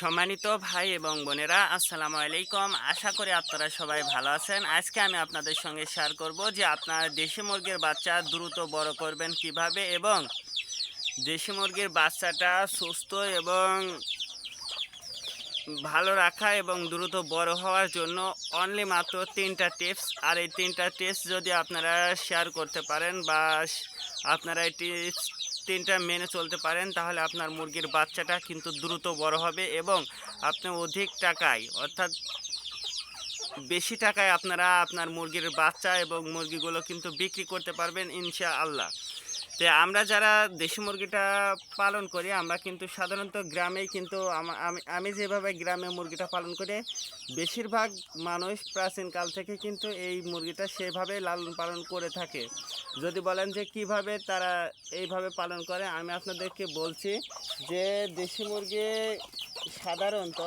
সম্মানিত ভাই এবং বোনেরা, আসসালামু আলাইকুম। আশা করি আপনারা সবাই ভালো আছেন। আজকে আমি আপনাদের সঙ্গে শেয়ার করব যে আপনার দেশি মুরগির বাচ্চা দ্রুত বড় করবেন কীভাবে এবং দেশি মুরগির বাচ্চাটা সুস্থ এবং ভালো রাখা এবং দ্রুত বড় হওয়ার জন্য অনলি মাত্র তিনটা টিপস আর এই তিনটা টিপস যদি আপনারা শেয়ার করতে পারেন বা আপনারা এটি তিনটা মেনে চলতে পারেন, তাহলে আপনার মুরগির বাচ্চাটা কিন্তু দ্রুত বড় হবে এবং আপনি অধিক টাকায়, অর্থাৎ বেশি টাকায় আপনারা আপনার মুরগির বাচ্চা এবং মুরগিগুলো কিন্তু বিক্রি করতে পারবেন ইনশা আল্লাহ তো আমরা যারা দেশি মুরগিটা পালন করি, আমরা কিন্তু সাধারণত গ্রামেই কিন্তু আমি যেভাবে গ্রামে মুরগিটা পালন করি, বেশিরভাগ মানুষ প্রাচীনকাল থেকে কিন্তু এই মুরগিটা সেভাবে লালন পালন করে থাকে। যদি বলেন যে কীভাবে তারা এইভাবে পালন করে, আমি আপনাদেরকে বলছি যে দেশি মুরগি সাধারণত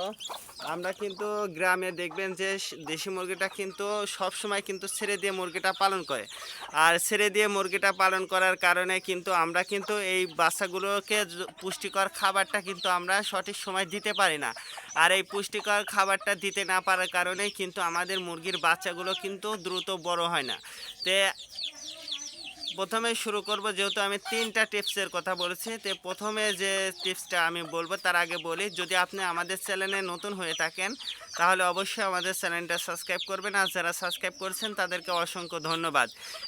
আমরা কিন্তু গ্রামে দেখবেন যে দেশি মুরগিটা কিন্তু সব সময় কিন্তু ছেড়ে দিয়ে মুরগিটা পালন করে। আর ছেড়ে দিয়ে মুরগিটা পালন করার কারণে কিন্তু আমরা কিন্তু এই বাচ্চাগুলোকে পুষ্টিকর খাবারটা কিন্তু আমরা সঠিক সময় দিতে পারি না। আর এই পুষ্টিকর খাবারটা দিতে না পারার কারণেই কিন্তু আমাদের মুরগির বাচ্চাগুলো কিন্তু দ্রুত বড় হয় না। তে প্রথমে শুরু করব, যেহেতু আমি তিনটা টিপসের কথা বলেছি, তো প্রথমে যে টিপসটা আমি বলব, তার আগে বলি, যদি আপনি আমাদের চ্যানেলে নতুন হয়ে থাকেন, তাহলে অবশ্যই আমাদের চ্যানেলটা সাবস্ক্রাইব করবেন, আর যারা সাবস্ক্রাইব করছেন, তাদেরকে অসংখ্য ধন্যবাদ।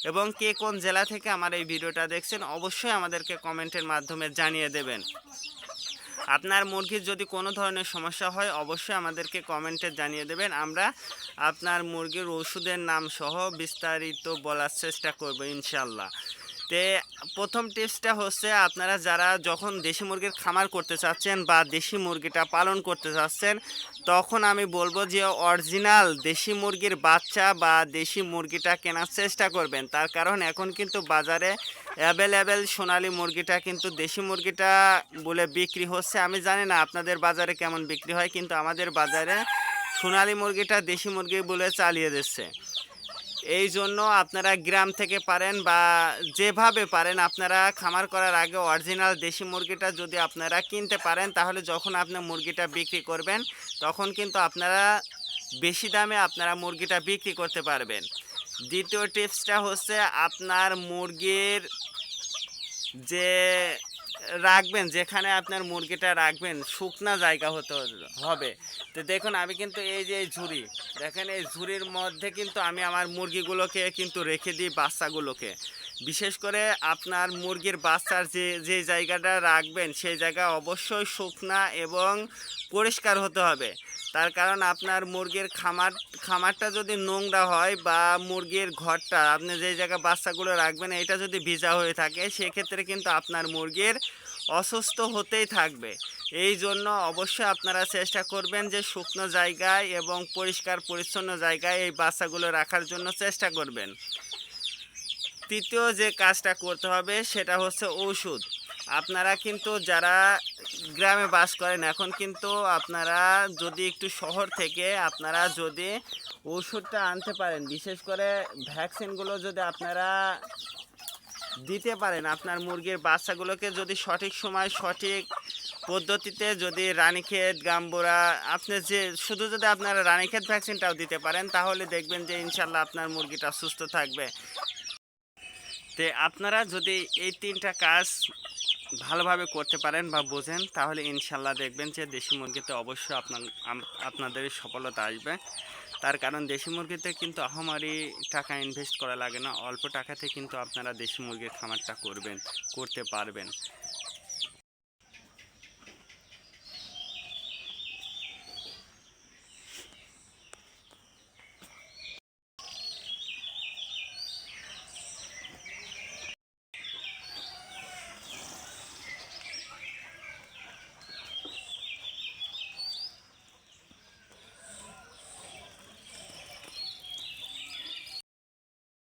এবং কে কোন জেলা থেকে আমার এই ভিডিওটা দেখছেন, অবশ্যই আমাদেরকে কমেন্টের মাধ্যমে জানিয়ে দেবেন। আপনার মুরগির যদি কোনো ধরনের সমস্যা হয়, অবশ্যই আমাদেরকে কমেন্টে জানিয়ে দেবেন। আমরা আপনার মুরগির ওষুধের নাম সহ বিস্তারিত বলার চেষ্টা করব ইনশাল্লাহ তে, প্রথম টিপসটা হচ্ছে, আপনারা যারা যখন দেশি মুরগির খামার করতে চাচ্ছেন বা দেশি মুরগিটা পালন করতে চাচ্ছেন, তখন আমি বলব যে অরিজিনাল দেশি মুরগির বাচ্চা বা দেশি মুরগিটা কেনার চেষ্টা করবেন। তার কারণ এখন কিন্তু বাজারে অ্যাভেলেবেল সোনালি মুরগিটা, কিন্তু দেশি মুরগিটা বলে বিক্রি হচ্ছে। আমি জানি না আপনাদের বাজারে কেমন বিক্রি হয়, কিন্তু আমাদের বাজারে সোনালি মুরগিটা দেশি মুরগি বলে চালিয়ে দিচ্ছে। এই জন্য আপনারা গ্রাম থেকে পারেন বা যেভাবে পারেন, আপনারা খামার করার আগে অরিজিনাল দেশি মুরগিটা যদি আপনারা কিনতে পারেন, তাহলে যখন আপনি মুরগিটা বিক্রি করবেন, তখন কিন্তু আপনারা বেশি দামে আপনারা মুরগিটা বিক্রি করতে পারবেন। দ্বিতীয় টিপসটা হচ্ছে আপনার মুরগির যে রাখবেন, যেখানে আপনার মুরগিটা রাখবেন, শুকনা জায়গা হতে হবে। তো দেখুন, আমি কিন্তু এই যে ঝুড়ি, দেখেন, এই ঝুড়ির মধ্যে কিন্তু আমি আমার মুরগিগুলোকে কিন্তু রেখে দিই, বাচ্চাগুলোকে। বিশেষ করে আপনার মুরগির বাচ্চার যে যে জায়গাটা রাখবেন, সেই জায়গা অবশ্যই শুকনা এবং পরিষ্কার হতে হবে। তার কারণ আপনার মুরগির খামার, খামারটা যদি নোংরা হয় বা মুরগির ঘরটা, আপনি যে জায়গায় বাচ্চাগুলো রাখবেন, এটা যদি ভিজা হয়ে থাকে, সেক্ষেত্রে কিন্তু আপনার মুরগির অসুস্থ হতেই থাকবে। এই জন্য অবশ্যই আপনারা চেষ্টা করবেন যে শুকনো জায়গায় এবং পরিষ্কার, পরিচ্ছন্ন জায়গায় এই বাচ্চাগুলো রাখার জন্য চেষ্টা করবেন। তৃতীয় যে কাজটা করতে হবে, সেটা হচ্ছে ঔষধ। আপনারা কিন্তু যারা গ্রামে বাস করেন, এখন কিন্তু আপনারা যদি একটু শহর থেকে আপনারা যদি ওষুধটা আনতে পারেন, বিশেষ করে ভ্যাকসিনগুলো যদি আপনারা দিতে পারেন, আপনার মুরগির বাচ্চাগুলোকে যদি সঠিক সময়, সঠিক পদ্ধতিতে যদি রানীক্ষেত, গাম্বুরা, আপনি যে, শুধু যদি আপনারা রানীক্ষেত ভ্যাকসিনটাও দিতে পারেন, তাহলে দেখবেন যে ইনশাল্লাহ আপনার মুরগিটা সুস্থ থাকবে। তে আপনারা যদি এই তিনটা কাজ ভালোভাবে করতে পারেন বা বোঝেন, তাহলে ইনশাল্লাহ দেখবেন যে দেশি মুরগিতে অবশ্যই আপনার আপনাদের সফলতা আসবে। তার কারণ দেশি মুরগিতে কিন্তু আহামারি টাকা ইনভেস্ট করা লাগে না, অল্প টাকাতে কিন্তু আপনারা দেশি মুরগির খামারটা করবেন, করতে পারবেন।